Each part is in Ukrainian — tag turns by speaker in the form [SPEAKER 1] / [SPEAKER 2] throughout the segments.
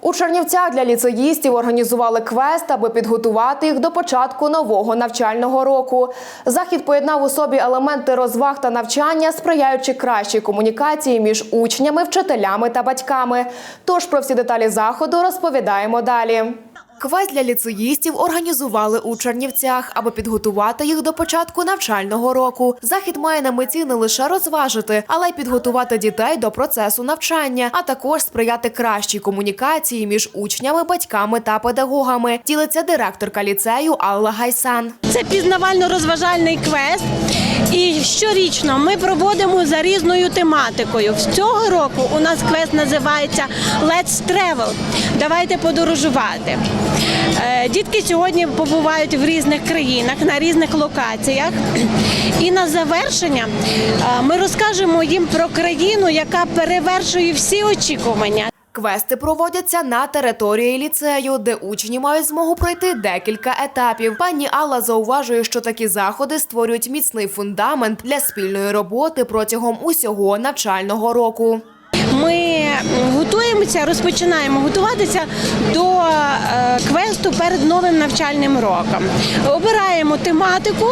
[SPEAKER 1] У Чернівцях для ліцеїстів організували квест, аби підготувати їх до початку нового навчального року. Захід поєднав у собі елементи розваг та навчання, сприяючи кращій комунікації між учнями, вчителями та батьками. Тож про всі деталі заходу розповідаємо далі. Квест для ліцеїстів організували у Чернівцях, аби підготувати їх до початку навчального року. Захід має на меті не лише розважити, але й підготувати дітей до процесу навчання, а також сприяти кращій комунікації між учнями, батьками та педагогами. Ділиться директорка ліцею Алла Гайсан.
[SPEAKER 2] Це пізнавально-розважальний квест. І щорічно ми проводимо за різною тематикою. З цього року у нас квест називається Let's Travel. Давайте подорожувати. Е, Дітки сьогодні побувають в різних країнах на різних локаціях. І на завершення е, ми розкажемо їм про країну, яка перевершує всі очікування.
[SPEAKER 1] Квести проводяться на території ліцею, де учні мають змогу пройти декілька етапів. Пані Алла зауважує, що такі заходи створюють міцний фундамент для спільної роботи протягом усього навчального року.
[SPEAKER 2] Ми готуємося, розпочинаємо готуватися до е, квесту перед новим навчальним роком. Обираємо тематику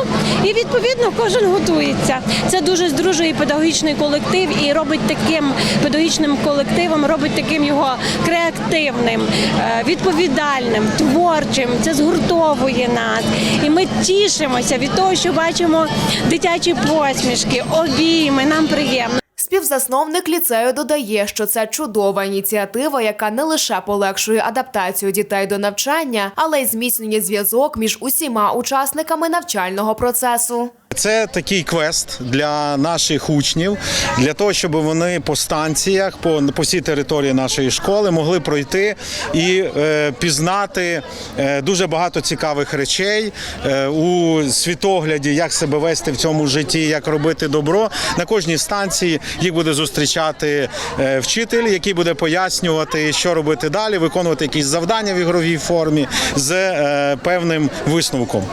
[SPEAKER 2] і відповідно кожен готується. Це дуже здружує педагогічний колектив і робить таким педагогічним колективом, робить таким його креативним, е, відповідальним, творчим. Це згуртовує нас. І ми тішимося від того, що бачимо дитячі посмішки, обійми. Нам приємно.
[SPEAKER 1] Співзасновник ліцею додає, що це чудова ініціатива, яка не лише полегшує адаптацію дітей до навчання, але й зміцнює зв'язок між усіма учасниками навчального процесу.
[SPEAKER 3] Це такий квест для наших учнів, для того, щоб вони по станціях, по, по всій території нашої школи могли пройти і е, пізнати е, дуже багато цікавих речей е, у світогляді, як себе вести в цьому житті, як робити добро. На кожній станції їх буде зустрічати е, вчитель, який буде пояснювати, що робити далі, виконувати якісь завдання в ігровій формі з е, певним висновком.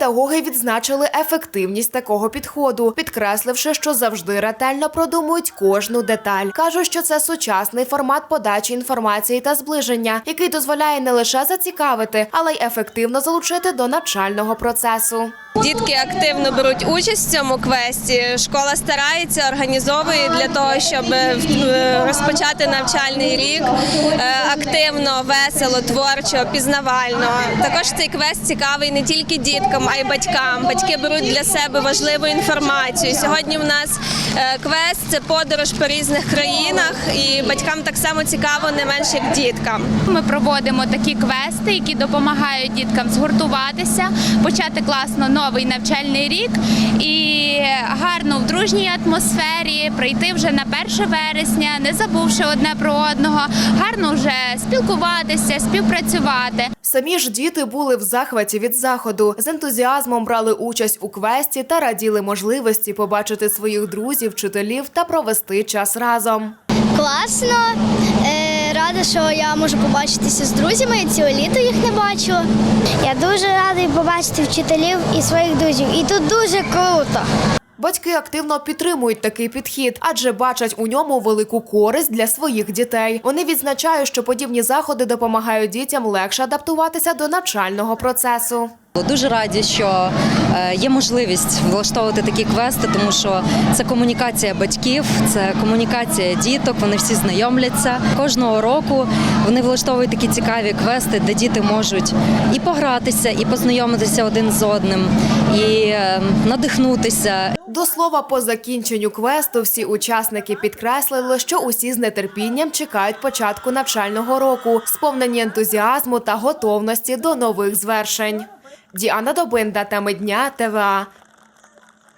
[SPEAKER 1] Педагоги відзначили ефективність такого підходу, підкресливши, що завжди ретельно продумують кожну деталь. кажуть, що це сучасний формат подачі інформації та зближення, який дозволяє не лише зацікавити, але й ефективно залучити до навчального процесу.
[SPEAKER 4] Дітки активно беруть участь в цьому квесті. Школа старається, організовує для того, щоб е, розпочати навчальний рік е, активно, весело, творчо, пізнавально. Також цей квест цікавий не тільки діткам, а й батькам. Батьки беруть для себе важливу інформацію. Сьогодні в нас е, квест це подорож по різних країнах, і батькам так само цікаво, не менше як діткам.
[SPEAKER 5] Ми проводимо такі квести, які допомагають діткам згуртуватися, почати класно новий навчальний рік і гарно в дружній атмосфері прийти вже на 1 вересня, не забувши одне про одного, гарно вже спілкуватися, співпрацювати.
[SPEAKER 1] Самі ж діти були в захваті від заходу, з ентузіазмом брали участь у квесті та раділи можливості побачити своїх друзів, вчителів та провести час разом.
[SPEAKER 6] Класно. Е, рада, що я можу побачитися з друзями. Я ціле літо їх не бачила. Я дуже радий побачити вчителів і своїх друзів. І тут дуже круто.
[SPEAKER 1] Батьки активно підтримують такий підхід, адже бачать у ньому велику користь для своїх дітей. Вони відзначають, що подібні заходи допомагають дітям легше адаптуватися до навчального процесу.
[SPEAKER 7] Дуже раді, що е, є можливість влаштовувати такі квести, тому що це комунікація батьків, це комунікація діток. Вони всі знайомляться. Кожного року вони влаштовують такі цікаві квести, де діти можуть і погратися, і познайомитися один з одним, і е, надихнутися.
[SPEAKER 1] До слова, по закінченню квесту всі учасники підкреслили, що усі з нетерпінням чекають початку навчального року, сповнені ентузіазму та готовності до нових звершень. Діана Добинда, теми дня ТВА.